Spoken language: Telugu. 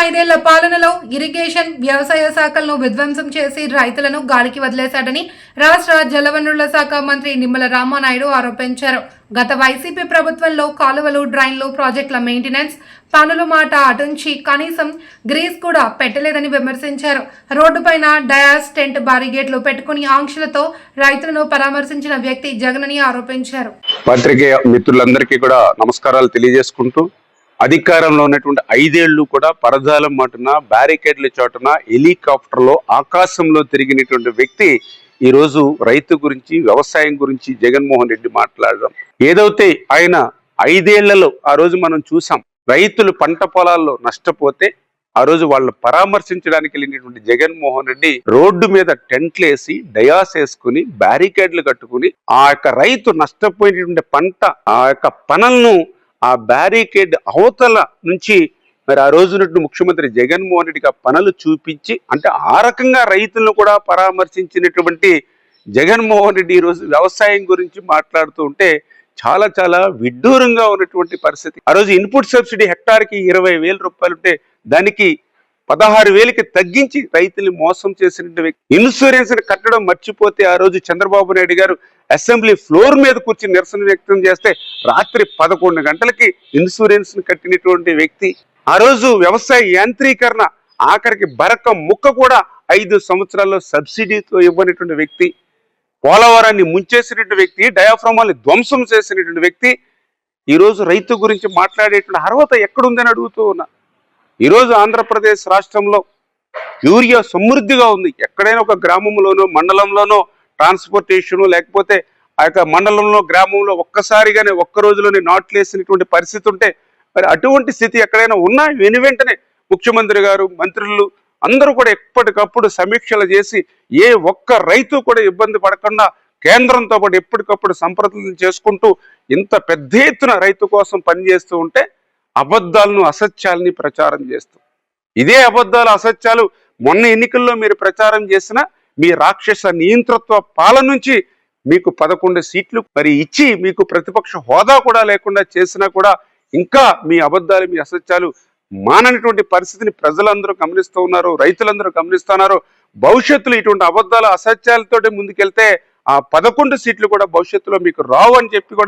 ఐదేళ్ళ పాలనలో ఇరిగేషన్ వ్యవసాయ శాఖలను విధ్వంసం చేసి రైతులను గాలికి వదిలేశాడని రాష్ట్ర జలవనరుల శాఖ మంత్రి నిమ్మల రామానాయుడు ఆరోపించారు. గత వైసీపీ ప్రభుత్వంలో కాలువలు డ్రైన్లు ప్రాజెక్టుల మెయింటెనెన్స్ పనుల మాట అటుంచి కనీసం గ్రీస్ కూడా పెట్టలేదని విమర్శించారు. రోడ్డుపైన డయాస్ టెంట్ బారిగేట్లు పెట్టుకుని ఆంక్షలతో రైతులను పరామర్శించిన వ్యక్తి జగనని ఆరోపించారు. పత్రికే మిత్రులందరికీ కూడా నమస్కారాలు తెలియజేసుకుంటూ అధికారంలో ఉన్నటువంటి ఐదేళ్ళు కూడా పరదాలం మాటున బ్యారికేడ్ల చోటున హెలికాప్టర్లో ఆకాశంలో తిరిగినటువంటి వ్యక్తి ఈరోజు రైతు గురించి వ్యవసాయం గురించి జగన్మోహన్ రెడ్డి మాట్లాడడం. ఏదైతే ఆయన ఐదేళ్ళలో ఆ రోజు మనం చూసాం రైతులు పంట పొలాల్లో నష్టపోతే ఆ రోజు వాళ్ళని పరామర్శించడానికి వెళ్ళినటువంటి జగన్మోహన్ రెడ్డి రోడ్డు మీద టెంట్లు వేసి డయాస్ వేసుకుని బ్యారికేడ్లు కట్టుకుని ఆ యొక్క రైతు నష్టపోయినటువంటి పంట ఆ యొక్క పనులను ఆ బ్యారికేడ్ అవతల నుంచి మరి ఆ రోజు ముఖ్యమంత్రి జగన్మోహన్ రెడ్డికి ఆ పనులు చూపించి అంటే ఆ రకంగా రైతులను కూడా పరామర్శించినటువంటి జగన్మోహన్ రెడ్డి ఈ రోజు వ్యవసాయం గురించి మాట్లాడుతూ ఉంటే చాలా చాలా విడ్డూరంగా ఉన్నటువంటి పరిస్థితి. ఆ రోజు ఇన్పుట్ సబ్సిడీ హెక్టార్కి ఇరవై వేల రూపాయలు ఉంటే దానికి పదహారు వేలకి తగ్గించి రైతుల్ని మోసం చేసిన ఇన్సూరెన్స్ని కట్టడం మర్చిపోతే ఆ రోజు చంద్రబాబు నాయుడు గారు అసెంబ్లీ ఫ్లోర్ మీద కూర్చుని నిరసన వ్యక్తం చేస్తే రాత్రి పదకొండు గంటలకి ఇన్సూరెన్స్ని కట్టినటువంటి వ్యక్తి. ఆ రోజు వ్యవసాయ యాంత్రీకరణ ఆఖరికి బరక ముక్క కూడా ఐదు సంవత్సరాల్లో సబ్సిడీతో ఇవ్వనటువంటి వ్యక్తి. పోలవరాన్ని ముంచేసినటువంటి వ్యక్తి డయాఫ్రమాల్ని ధ్వంసం చేసినటువంటి వ్యక్తి. ఈరోజు రైతు గురించి మాట్లాడేటువంటి అర్హత ఎక్కడుందని అడుగుతూ ఉన్నా. ఈరోజు ఆంధ్రప్రదేశ్ రాష్ట్రంలో యూరియా సమృద్ధిగా ఉంది. ఎక్కడైనా ఒక గ్రామంలోనో మండలంలోనో ట్రాన్స్పోర్టేషన్ లేకపోతే ఆ యొక్క మండలంలో గ్రామంలో ఒక్కసారిగానే ఒక్క రోజులోనే నాట్లు వేసినటువంటి పరిస్థితి ఉంటే మరి అటువంటి స్థితి ఎక్కడైనా ఉన్నా వెను వెంటనే ముఖ్యమంత్రి గారు మంత్రులు అందరూ కూడా ఎప్పటికప్పుడు సమీక్షలు చేసి ఏ ఒక్క రైతు కూడా ఇబ్బంది పడకుండా కేంద్రంతో పాటు ఎప్పటికప్పుడు సంప్రదింపులు చేసుకుంటూ ఇంత పెద్ద ఎత్తున రైతు కోసం పనిచేస్తూ ఉంటే అబద్ధాలను అసత్యాలని ప్రచారం చేస్తూ. ఇదే అబద్ధాలు అసత్యాలు మొన్న ఎన్నికల్లో మీరు ప్రచారం చేసిన మీ రాక్షస నియంతృత్వ పాలన నుంచి మీకు పదకొండు సీట్లు మరి ఇచ్చి మీకు ప్రతిపక్ష హోదా కూడా లేకుండా చేసినా కూడా ఇంకా మీ అబద్ధాలు మీ అసత్యాలు మాననటువంటి పరిస్థితిని ప్రజలందరూ గమనిస్తూ ఉన్నారు రైతులందరూ గమనిస్తున్నారు భవిష్యత్తులో ఇటువంటి అబద్ధాలు అసత్యాలతోటి ముందుకెళ్తే ఆ పదకొండు సీట్లు కూడా భవిష్యత్తులో మీకు రావు అని చెప్పి కూడా